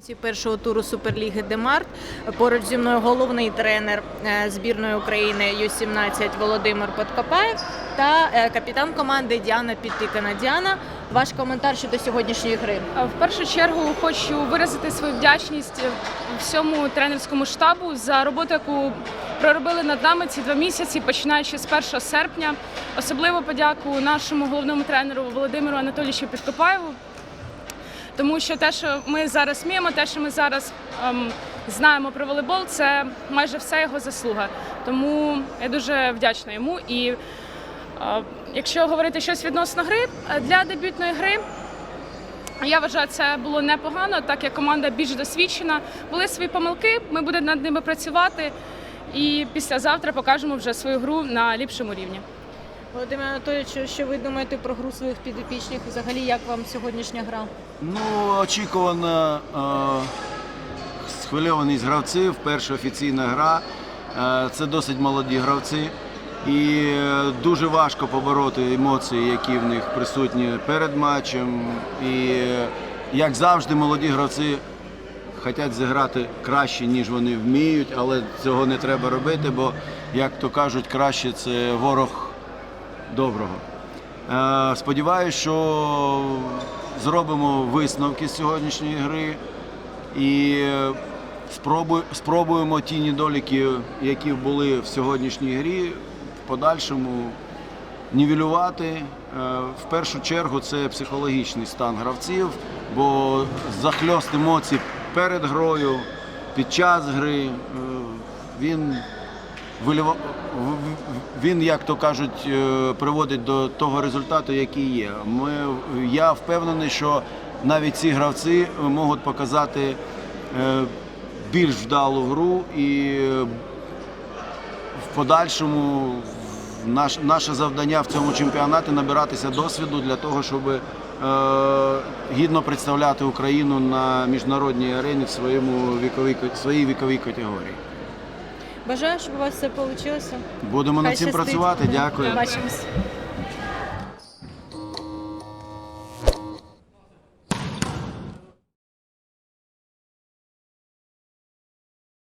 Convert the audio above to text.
Ці першого туру Суперліги Демарт. Поруч зі мною головний тренер е, збірної України Ю-17 Володимир Подкопаєв та е, капітан команди Діана Підтикана. Діана, ваш коментар щодо сьогоднішньої гри. В першу чергу хочу виразити свою вдячність всьому тренерському штабу за роботу, яку проробили над нами ці два місяці, починаючи з 1 серпня. Особливо подяку нашому головному тренеру Володимиру Анатолійовичу Підкопаєву. Тому що те, що ми зараз вміємо, те, що ми зараз ем, знаємо про волейбол, це майже все його заслуга. Тому я дуже вдячна йому. І е, якщо говорити щось відносно гри, е, для дебютної гри я вважаю, це було непогано, так як команда більш досвідчена. Були свої помилки, ми будемо над ними працювати. І післязавтра покажемо вже свою гру на ліпшому рівні. Володимир Анатолійович, що ви думаєте про гру своїх підопічних? Взагалі, як вам сьогоднішня гра? Ну, очікувана е, схвильованість гравців, перша офіційна гра. Е, це досить молоді гравці. І е, дуже важко побороти емоції, які в них присутні перед матчем. І е, як завжди, молоді гравці хочуть зіграти краще, ніж вони вміють, але цього не треба робити, бо, як то кажуть, краще це ворог доброго. Е, Сподіваюся, що зробимо висновки з сьогоднішньої гри і е, спробуємо ті недоліки, які були в сьогоднішній грі, в подальшому нівелювати. Е, В першу чергу це психологічний стан гравців, бо захльост емоцій перед грою, під час гри, він він, як то кажуть, е, приводить до того результату, який є. Ми, я впевнений, що навіть ці гравці можуть показати е, більш вдалу гру і е, в подальшому наш, наше завдання в цьому чемпіонаті набиратися досвіду для того, щоб е, гідно представляти Україну на міжнародній арені в своєму віковій, своїй віковій категорії. Бажаю, щоб у вас все вийшло. Будемо над цим щастить. працювати. Дякую. Бачимось.